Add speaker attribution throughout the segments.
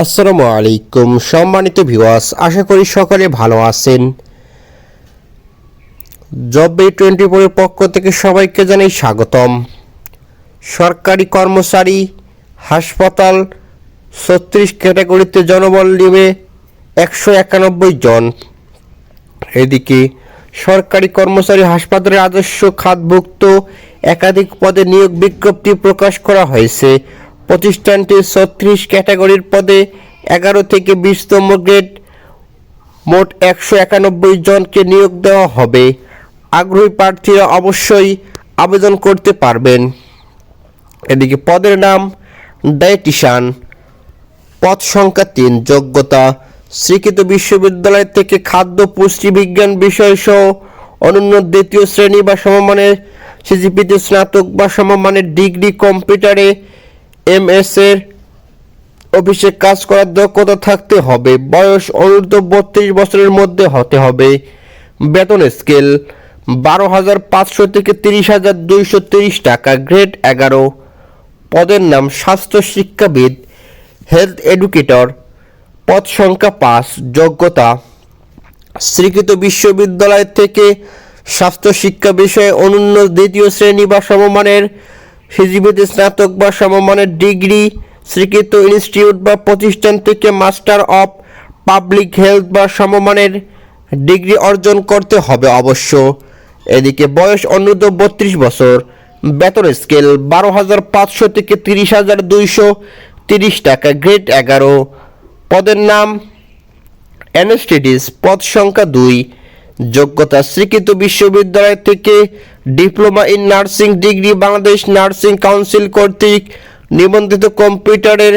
Speaker 1: আসসালামু আলাইকুম, সম্মানিত ভিউয়ার্স, আশা করি সকলে ভালো আছেন। জব টোয়েন্টি ফোরের পক্ষ থেকে সবাইকে জানাই স্বাগতম। সরকারি কর্মচারী, হাসপাতাল, ছত্রিশ ক্যাটাগরিতে জনবল নিবে একশো একানব্বই জন। এদিকে সরকারি কর্মচারী হাসপাতালের আদর্শ খাতভুক্ত একাধিক পদে নিয়োগ বিজ্ঞপ্তি প্রকাশ করা হয়েছে। প্রতিষ্ঠানটি ছত্রিশ ক্যাটাগরির পদে এগারো থেকে বিশতম গ্রেড, মোট একশো একানব্বই জনকে নিয়োগ দেওয়া হবে। আগ্রহী প্রার্থীরা অবশ্যই আবেদন করতে পারবেন। এদিকে পদের নাম ডায়েটিশান পদ সংখ্যা তিন, যোগ্যতা, স্বীকৃত বিশ্ববিদ্যালয় থেকে খাদ্য, পুষ্টি, বিজ্ঞান বিষয় সহ অনন্য দ্বিতীয় শ্রেণি বা সমমানের, সিজিপিতে স্নাতক বা সমমানের ডিগ্রি কম্পিউটারে এম এস এর অফিসে কাজ করার দক্ষতা থাকতে হবে। বয়স অনূর্ধ্ব বত্রিশ বছরের মধ্যে হতে হবে। বেতন স্কেল বারো হাজার পাঁচশো থেকে তিরিশ হাজার দুইশো তিরিশ টাকা। গ্রেড এগারো। পদের নাম স্বাস্থ্য শিক্ষাবিদ হেলথ এডুকেটর। পদ সংখ্যা পাঁচ, যোগ্যতা। স্বীকৃত বিশ্ববিদ্যালয় থেকে স্বাস্থ্য শিক্ষা বিষয়ে অনন্য দ্বিতীয় শ্রেণি বা সমমানের সিজিবিতে স্নাতক বা সমমানের ডিগ্রি স্বীকৃত ইনস্টিটিউট বা প্রতিষ্ঠান থেকে মাস্টার অফ পাবলিক হেলথ বা সমমানের ডিগ্রি অর্জন করতে হবে অবশ্য। এদিকে বয়স অনূর্ধ্ব বত্রিশ বছর। বেতন স্কেল বারো হাজার পাঁচশো থেকে তিরিশ হাজার দুইশো তিরিশ টাকা, গ্রেড এগারো। পদের নাম অ্যানেস্টেডিস, পদ সংখ্যা দুই। যোগ্যতা স্বীকৃত বিশ্ববিদ্যালয় থেকে diploma in nursing degree Bangladesh nursing council কর্তৃক নিবন্ধিত কম্পিউটারের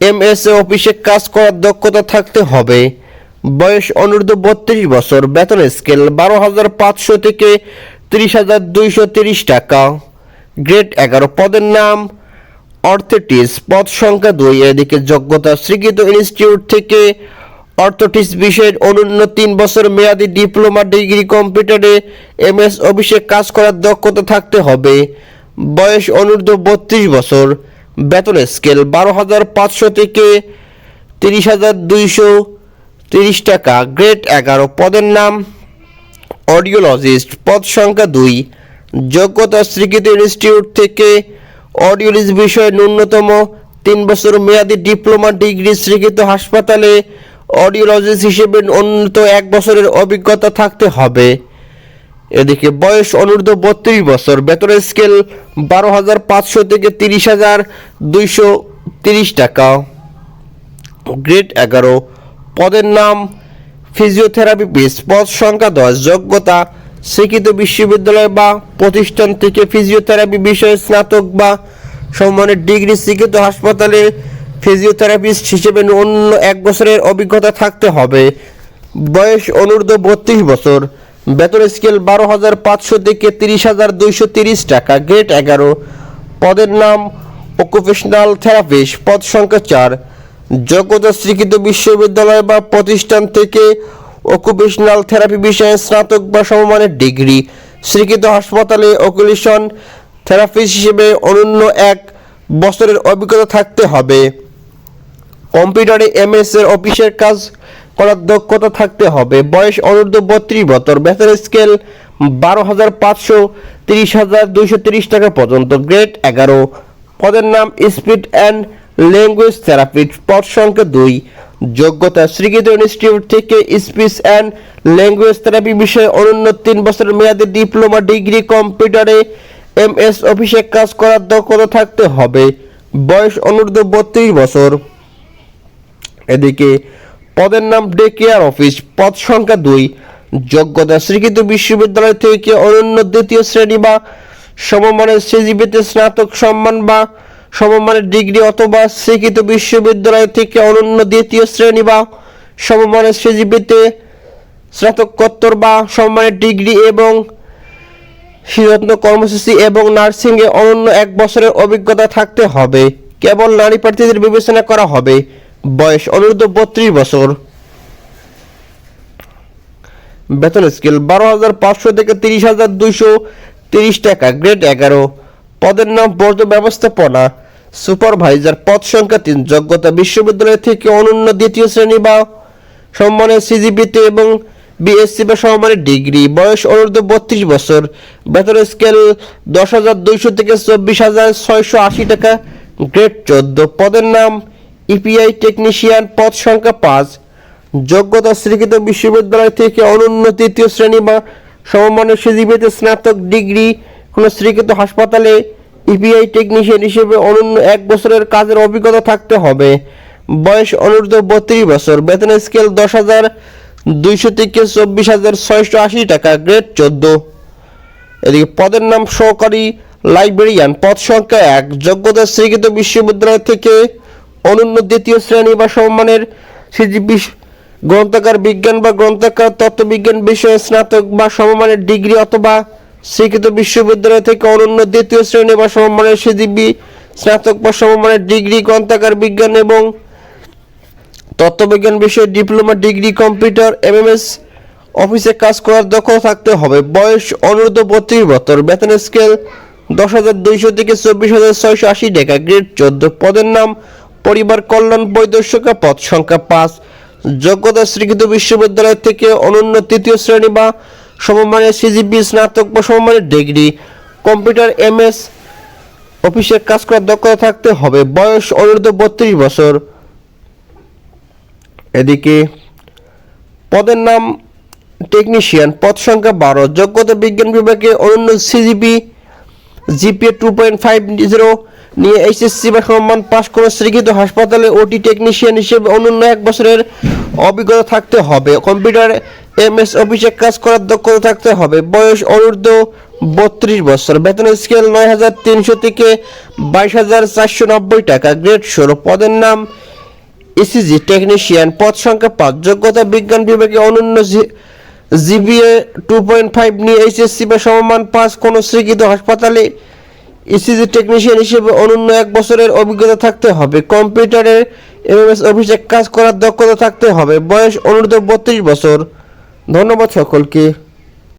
Speaker 1: এমএসএ অফিসে কাজ করার দক্ষতা থাকতে হবে। বয়স অনূর্ধ্ব বত্রিশ বছর, বেতন স্কেল বারো হাজার পাঁচশো থেকে তিরিশ হাজার দুইশো তিরিশ টাকা। গ্রেড এগারো, পদের নাম অর্থেটিস, পদ সংখ্যা দুই, এদিকে যোগ্যতা স্বীকৃত ইনস্টিটিউট থেকে অর্থোটিস বিষয়ের অনন্য তিন বছর মেয়াদি ডিপ্লোমা ডিগ্রি কম্পিউটারে এমএস অফিসে কাজ করার দক্ষতা থাকতে হবে। বয়স অনূর্ধ্ব বত্রিশ বছর। বেতন স্কেল বারো হাজার পাঁচশো থেকে তিরিশ হাজার দুইশো তিরিশ টাকা। গ্রেড এগারো। পদের নাম অডিওলজিস্ট। পদ সংখ্যা দুই। যোগ্যতা স্বীকৃত ইনস্টিটিউট থেকে অডিওলজি বিষয়ে ন্যূনতম তিন বছর মেয়াদি ডিপ্লোমা ডিগ্রি স্বীকৃত হাসপাতালে অডিওলজিস্ট হিসেবে অন্যত এক বছরের অভিজ্ঞতা থাকতে হবে। এদিকে বয়স অনূর্ধ্ব বত্রিশ বছর, বেতনের স্কেল বারো হাজার পাঁচশো থেকে তিরিশ হাজার দুইশো তিরিশ টাকা। গ্রেড এগারো, পদের নাম ফিজিওথেরাপি পিস পদ সংখ্যা দশ, যোগ্যতা স্বীকৃত বিশ্ববিদ্যালয় বা প্রতিষ্ঠান থেকে ফিজিওথেরাপি বিষয়ে স্নাতক বা সম্মানের ডিগ্রি স্বীকৃত হাসপাতালে ফিজিওথেরাপিস্ট হিসেবে অন্য এক বছরের অভিজ্ঞতা থাকতে হবে। বয়স অনূর্ধ্ব বত্রিশ বছর। বেতন স্কেল বারো হাজার পাঁচশো থেকে তিরিশ হাজার দুইশো তিরিশ টাকা গ্রেড এগারো। পদের নাম অকুপেশনাল থেরাপিস্ট পদ সংখ্যা চার। যোগ্যতা স্বীকৃত বিশ্ববিদ্যালয় বা প্রতিষ্ঠান থেকে অকুপেশনাল থেরাপি বিষয়ে স্নাতক বা সমমানের ডিগ্রি। স্বীকৃত হাসপাতালে অকুলেশন থেরাপিস্ট হিসেবে অনন্য এক বছরের অভিজ্ঞতা থাকতে হবে। কম্পিউটারে এমএস এর অফিসের কাজ করার দক্ষতা থাকতে হবে। বয়স অনূর্ধ্ব বত্রিশ বছর। বেতন স্কেল বারো হাজার পাঁচশো তিরিশ হাজার দুইশো তিরিশ টাকা পর্যন্ত। গ্রেড এগারো। পদের নাম স্পিড অ্যান্ড ল্যাঙ্গুয়েজ থেরাপিস্ট পদ সংখ্যা দুই। যোগ্যতা। স্বীকৃত ইনস্টিটিউট থেকে স্পিচ অ্যান্ড ল্যাঙ্গুয়েজ থেরাপি বিষয়ে অনন্য তিন বছরের মেয়াদে ডিপ্লোমা, ডিগ্রি, কম্পিউটারে এম এস অফিসে কাজ করার দক্ষতা থাকতে হবে। বয়স অনূর্ধ্ব বত্রিশ বছর। এদিকে পদের নাম ডে কেয়ার অফিস, পদ সংখ্যা দুই। যোগ্যতা স্বীকৃত বিশ্ববিদ্যালয় থেকে অনন্য দ্বিতীয় শ্রেণি বা সমমানের সিজিপিতে স্নাতক সম্মান বা সমমানের ডিগ্রি অথবা স্বীকৃত বিশ্ববিদ্যালয় থেকে অনন্য দ্বিতীয় শ্রেণি বা সমমানের সিজিপিতে স্নাতকোত্তর বা সমমানের ডিগ্রি এবং শিরত্ন কর্মসূচি এবং নার্সিংয়ে অনন্য এক বছরের অভিজ্ঞতা থাকতে হবে। কেবল নারী প্রার্থীদের বিবেচনা করা হবে। বয়স অনূর্ধ্ব বত্রিশ বছর। বেতন স্কেল বারো হাজার পাঁচশো থেকে তিরিশ হাজার দুইশো তিরিশ টাকা গ্রেড এগারো। পদের নাম বর্জ্য ব্যবস্থাপনা। সুপারভাইজার পদ সংখ্যা তিন। যোগ্যতা বিশ্ববিদ্যালয় থেকে অনন্য দ্বিতীয় শ্রেণি বা সম্মানের সিজিপিতে এবং বিএসসি বা সমমানের ডিগ্রি। বয়স অনূর্ধ্ব বত্রিশ বছর। বেতন স্কেল দশ হাজার দুইশো থেকে চব্বিশ হাজার ছয়শো আশি টাকা গ্রেড চোদ্দ। পদের নাম ইপিআই টেকনিশিয়ান পদ সংখ্যা পাঁচ, যোগ্যতা স্বীকৃত বিশ্ববিদ্যালয় থেকে অনন্য তৃতীয় শ্রেণি বা সমমানের সিজিপিতে স্নাতক ডিগ্রি, কোনো স্বীকৃত হাসপাতালে ইপিআই টেকনিশিয়ান হিসেবে অনন্য এক বছরের কাজের অভিজ্ঞতা থাকতে হবে। বয়স অনূর্ধ্ব বত্রিশ বছর, বেতন স্কেল দশ হাজার দুইশো থেকে চব্বিশ হাজার ছয়শো আশি টাকা, গ্রেড চোদ্দ। এদিকে পদের নাম সহকারী লাইব্রেরিয়ান, পদ সংখ্যা এক, যোগ্যতা স্বীকৃত বিশ্ববিদ্যালয় থেকে অনন্য দ্বিতীয় শ্রেণি বা সম্মানের সিজিপি গ্রন্থাগার বিজ্ঞান বা গ্রন্থাগার তত্ত্ববিজ্ঞান বিষয়ে স্নাতক বা সমমানের ডিগ্রি অথবা স্বীকৃত বিশ্ববিদ্যালয় থেকে অনন্য দ্বিতীয় শ্রেণি বা সমমানের সিজিপি স্নাতক বা সমমানের ডিগ্রি গ্রন্থাগার বিজ্ঞান এবং তত্ত্ববিজ্ঞান বিষয়ে ডিপ্লোমা, ডিগ্রি, কম্পিউটার, এমএমএস অফিসে কাজ করার দক্ষতা থাকতে হবে। বয়স অনূর্ধ্ব বত্রিশ বছর। বেতন স্কেল দশ হাজার দুইশো থেকে চব্বিশ হাজার ছয়শো আশি টাকা। গ্রেড চোদ্দ। পদের নাম পরিবার কল্যাণ পরিদর্শকা পদ সংখ্যা পাঁচ। যোগ্যতা স্বীকৃত বিশ্ববিদ্যালয় থেকে অনন্য তৃতীয় শ্রেণি বা সমমানের সিজিপি স্নাতক বা সমমানের ডিগ্রি। কম্পিউটার এম এস অফিসে কাজ করার দক্ষতা থাকতে হবে। বয়স অনূর্ধ্ব বত্রিশ বছর। এদিকে, পদের নাম টেকনিশিয়ান, পদ সংখ্যা বারো। যোগ্যতা বিজ্ঞান বিভাগে অনন্য CGP GPA two point five zero নিয়ে এইচএসসি বা সম্মান পাশ কোনো স্বীকৃত হাসপাতালে ওটি টেকনিশিয়ান হিসেবে অনন্য এক বছরের অভিজ্ঞতা থাকতে হবে। কম্পিউটার এমএস অফিসে কাজ করার দক্ষতা থাকতে হবে। বয়স অনূর্ধ্ব বত্রিশ বছর। বেতন স্কেল নয় হাজার তিনশো থেকে বাইশ হাজার চারশো নব্বই টাকা। গ্রেড ষোলো। পদের নাম ইসিজি টেকনিশিয়ান পদ সংখ্যা পাঁচ। যোগ্যতা বিজ্ঞান বিভাগে অনন্য জিবিএ টু পয়েন্ট ফাইভ নিয়ে এইচএসসি বা সমমান পাঁচ কোনো স্বীকৃত হাসপাতালে ইসিজি টেকনিশিয়ান হিসেবে অনন্য এক বছরের অভিজ্ঞতা থাকতে হবে। কম্পিউটারের এমএমএস অফিসে কাজ করার দক্ষতা থাকতে হবে। বয়স অনুরোধ বত্রিশ বছর। ধন্যবাদ সকলকে।